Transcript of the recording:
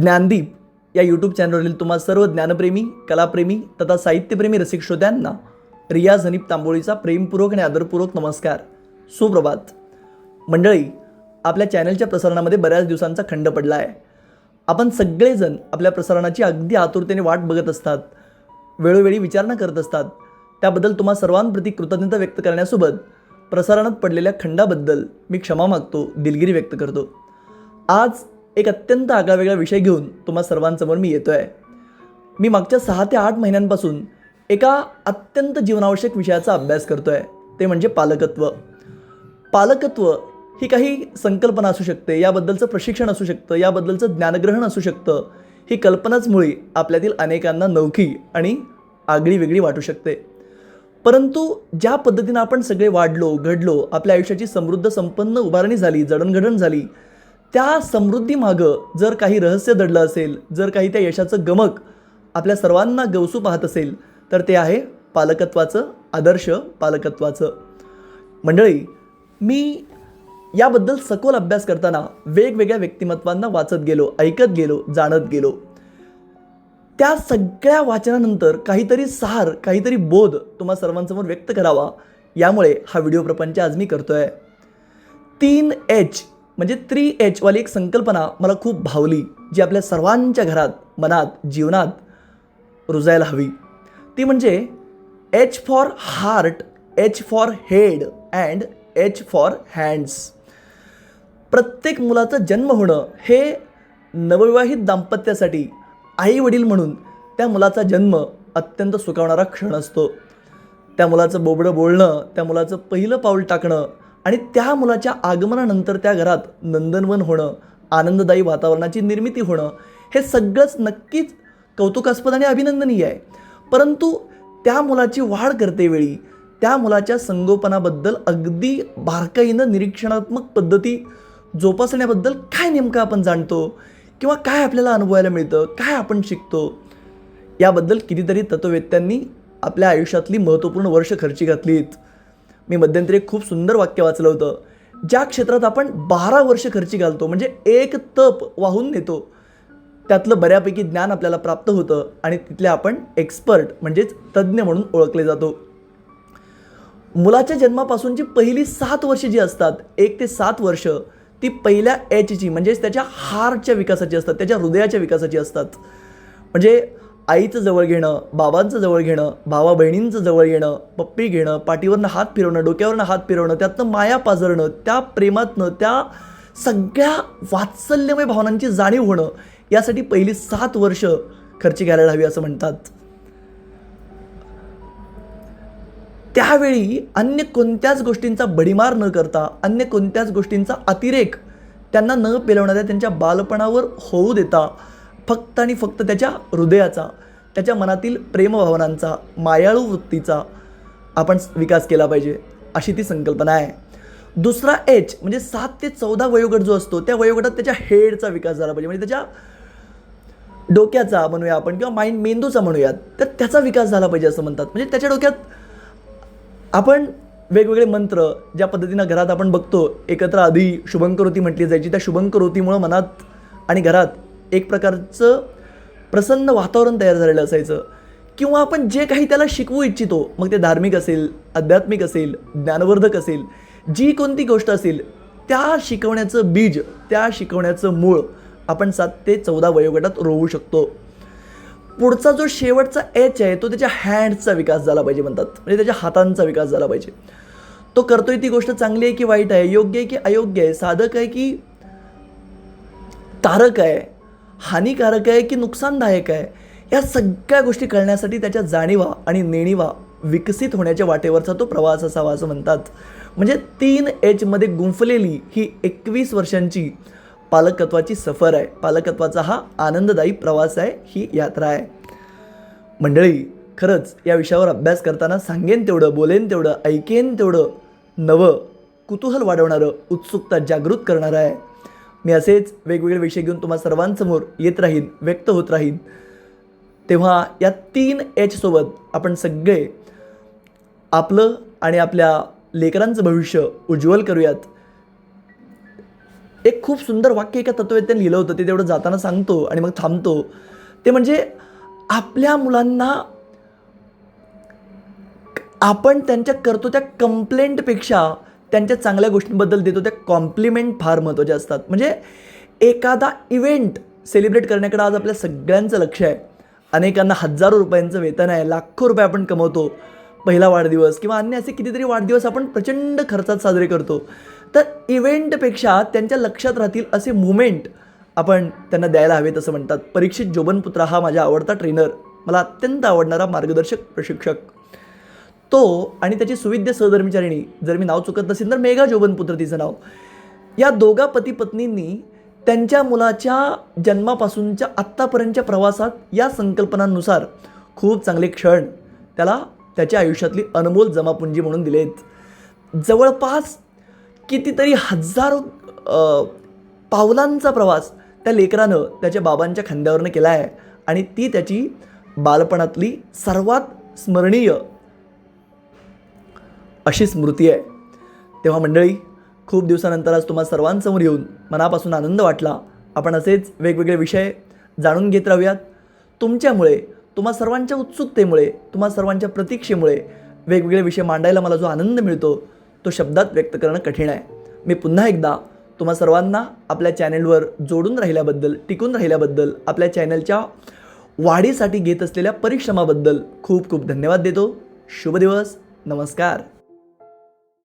ज्ञानदीप या यूट्यूब चॅनलवरील तुम्हा सर्व ज्ञानप्रेमी कलाप्रेमी तथा साहित्यप्रेमी रसिक श्रोत्यांना रियाज हनीप तांबोळीचा प्रेमपूर्वक आणि आदरपूर्वक नमस्कार. सुप्रभात. मंडळी आपल्या चॅनलच्या प्रसारणामध्ये बऱ्याच दिवसांचा खंड पडला आहे. आपण सगळेजण आपल्या प्रसारणाची अगदी आतुरतेने वाट बघत असतात वेळोवेळी विचारणा करत असतात. त्याबद्दल तुम्हा सर्वांप्रती कृतज्ञता व्यक्त करण्यासोबत प्रसारणात पडलेल्या खंडाबद्दल मी क्षमा मागतो दिलगिरी व्यक्त करतो. आज एक अत्यंत आगळावेगळा विषय घेऊन तुम्हा सर्वांसमोर मी येतो आहे मी मागच्या सहा ते आठ महिन्यांपासून एका अत्यंत जीवनावश्यक विषयाचा अभ्यास करतो आहे ते म्हणजे पालकत्व. पालकत्व ही काही संकल्पना असू शकते याबद्दलचं प्रशिक्षण असू शकतं याबद्दलचं ज्ञानग्रहण असू शकतं ही कल्पनाच मुळी आपल्यातील अनेकांना नवखी आणि आगळी वेगळी वाटू शकते. परंतु ज्या पद्धतीनं आपण सगळे वाढलो घडलो आपल्या आयुष्याची समृद्ध संपन्न उभारणी झाली जडणघडण झाली त्या समृद्धीमागं जर काही रहस्य दडलं असेल जर काही त्या यशाचं गमक आपल्या सर्वांना गवसू पाहत असेल तर ते आहे पालकत्वाचं आदर्श पालकत्वाचं. मंडळी मी याबद्दल सखोल अभ्यास करताना वेगवेगळ्या व्यक्तिमत्वांना वाचत गेलो ऐकत गेलो जाणत गेलो. त्या सगळ्या वाचनानंतर काहीतरी सार काहीतरी बोध तुम्हा सर्वांसमोर व्यक्त करावा यामुळे हा व्हिडिओ प्रपंच आज मी करतो आहे तीन एच म्हणजे थ्री एचवाली एक संकल्पना मला खूप भावली जी आपल्या सर्वांच्या घरात मनात जीवनात रुजायला हवी. ती म्हणजे H for heart H for head and H for hands प्रत्येक मुलाचा जन्म होणं हे नवविवाहित दाम्पत्यासाठी आई वडील म्हणून त्या मुलाचा जन्म अत्यंत सुखावणारा क्षण असतो. त्या मुलाचं बोबडं बोलणं त्या मुलाचं पहिलं पाऊल टाकणं आणि त्या मुलाच्या आगमनानंतर त्या घरात नंदनवन होणं आनंददायी वातावरणाची निर्मिती होणं हे सगळंच नक्कीच कौतुकास्पद आणि अभिनंदनीय आहे. परंतु त्या मुलाची वाढ करतेवेळी त्या मुलाच्या संगोपनाबद्दल अगदी बारकाईनं निरीक्षणात्मक पद्धती जोपासण्याबद्दल काय नेमकं आपण जाणतो? किंवा काय आपल्याला अनुभवायला मिळतं? काय आपण शिकतो? याबद्दल कितीतरी तत्ववेत्यांनी आपल्या आयुष्यातली महत्त्वपूर्ण वर्ष खर्ची घातलीत. मी मध्यंतरी एक खूप सुंदर वाक्य वाचलं होतं. ज्या क्षेत्रात आपण बारा वर्ष खर्ची घालतो म्हणजे एक तप वाहून नेतो त्यातलं बऱ्यापैकी ज्ञान आपल्याला प्राप्त होतं आणि तिथले आपण एक्सपर्ट म्हणजेच तज्ज्ञ म्हणून ओळखले जातो. मुलाच्या जन्मापासूनची पहिली सात वर्ष जी असतात एक ते सात वर्ष ती पहिल्या एचची म्हणजेच त्याच्या हार्टच्या विकासाची असतात त्याच्या हृदयाच्या विकासाची असतात. म्हणजे आईचं जवळ घेणं बाबांचं जवळ घेणं भावा बहिणींचं जवळ घेणं पप्पी घेणं पाठीवरनं हात फिरवणं डोक्यावरनं हात फिरवणं त्यातनं माया पाजरणं त्या प्रेमातनं त्या सगळ्या वात्सल्यमय भावनांची जाणीव होणं यासाठी पहिली सात वर्ष खर्ची घ्यायला हवी असं म्हणतात. त्यावेळी अन्य कोणत्याच गोष्टींचा बडीमार न करता अन्य कोणत्याच गोष्टींचा अतिरेक त्यांना न पेलवणाऱ्या त्यांच्या बालपणावर होऊ देता फक्त आणि फक्त त्याच्या हृदयाचा त्याच्या मनातील प्रेमभावनांचा मायाळू वृत्तीचा आपण विकास केला पाहिजे अशी ती संकल्पना आहे. दुसरा एच म्हणजे सात ते चौदा वयोगट जो असतो त्या वयोगटात त्याच्या हेडचा विकास झाला पाहिजे. म्हणजे त्याच्या डोक्याचा म्हणूया आपण किंवा माइंड मेंदूचा म्हणूयात तर त्याचा विकास झाला पाहिजे असं म्हणतात. म्हणजे त्याच्या डोक्यात आपण वेगवेगळे मंत्र ज्या पद्धतीनं घरात आपण बघतो एकत्र आधी शुभंकरोती म्हटली जायची त्या शुभंकरोतीमुळं मनात आणि घरात एक प्रकारचं प्रसन्न वातावरण तयार झालेलं असायचं. किंवा आपण जे काही त्याला शिकवू इच्छितो मग ते धार्मिक असेल आध्यात्मिक असेल ज्ञानवर्धक असेल जी कोणती गोष्ट असेल त्या शिकवण्याचं बीज त्या शिकवण्याचं मूळ आपण सात ते चौदा वयोगटात रोवू शकतो. पुढचा जो शेवटचा एच आहे तो त्याच्या हँड्सचा विकास झाला पाहिजे म्हणतात. म्हणजे त्याच्या हातांचा विकास झाला पाहिजे. तो करतोय ती गोष्ट चांगली आहे की वाईट आहे योग्य आहे की अयोग्य आहे साधक आहे की तारक आहे हानिकारक आहे की नुकसानदायक आहे? या सगळ्या गोष्टी कळण्यासाठी त्याच्या जाणीवा आणि नेणीवा विकसित होण्याच्या वाटेवरचा तो प्रवास असावा असं म्हणतात. म्हणजे तीन एचमध्ये गुंफलेली ही एकवीस वर्षांची पालकत्वाची सफर आहे. पालकत्वाचा हा आनंददायी प्रवास आहे ही यात्रा आहे. मंडळी खरंच या विषयावर अभ्यास करताना सांगेन तेवढं बोलेन तेवढं ऐकेन तेवढं नवं कुतूहल वाढवणारं उत्सुकता जागृत करणारं आहे. मी असेच वेगवेगळे विषय घेऊन तुम्हा सर्वांसमोर येत राहीन व्यक्त होत राहीन. तेव्हा या तीन एचसोबत आपण सगळे आपलं आणि आपल्या लेकरांचं भविष्य उज्ज्वल करूयात. एक खूप सुंदर वाक्य एका तत्ववेत्याने लिहिलं होतं ते तेवढं जाताना सांगतो आणि मग थांबतो. ते म्हणजे आपल्या मुलांना आपण त्यांच्या करतो त्या कंप्लेंटपेक्षा त्यांच्या चांगल्या गोष्टींबद्दल देतो त्या कॉम्प्लिमेंट फार महत्त्वाच्या असतात. म्हणजे एखादा इव्हेंट सेलिब्रेट करण्याकडे आज आपल्या सगळ्यांचं लक्ष आहे. अनेकांना हजारो रुपयांचं वेतन आहे लाखो रुपये आपण कमवतो पहिला वाढदिवस किंवा अन्य असे कितीतरी वाढदिवस आपण प्रचंड खर्चात साजरे करतो. तर इव्हेंटपेक्षा त्यांच्या लक्षात राहतील असे मुमेंट आपण त्यांना द्यायला हवेत असं म्हणतात. परीक्षित जोबनपुत्रा हा माझा आवडता ट्रेनर मला अत्यंत आवडणारा मार्गदर्शक प्रशिक्षक. तो आणि त्याची सुविद्य सहधर्मचारिणी जर मी नाव चुकत नसेल तर मेघा जोबनपुत्र तिचं नाव. या दोघा पती पत्नींनी त्यांच्या मुलाच्या जन्मापासूनच्या आत्तापर्यंतच्या प्रवासात या संकल्पनांनुसार खूप चांगले क्षण त्याला त्याच्या आयुष्यातली अनमोल जमापुंजी म्हणून दिलेत. जवळपास कितीतरी हजारो पावलांचा प्रवास त्या लेकरानं त्याच्या बाबांच्या खांद्यावरनं केला आहे आणि ती त्याची बालपणातली सर्वात स्मरणीय अशी स्मृती आहे. तेव्हा मंडळी खूप दिवसानंतर आज तुम्हा सर्वांसमोर येऊन मनापासून आनंद वाटला. आपण असेच वेगवेगळे विषय जाणून घेत राहूयात. तुमच्यामुळे तुम्हा सर्वांच्या उत्सुकतेमुळे तुम्हा सर्वांच्या प्रतीक्षेमुळे वेगवेगळे विषय मांडायला मला जो आनंद मिळतो तो शब्दात व्यक्त करणं कठीण आहे. मी पुन्हा एकदा तुम्हा सर्वांना आपल्या चॅनेलवर जोडून राहिल्याबद्दल टिकून राहिल्याबद्दल आपल्या चॅनलच्या वाढीसाठी घेत असलेल्या परिश्रमाबद्दल खूप खूप धन्यवाद देतो. शुभ दिवस. नमस्कार.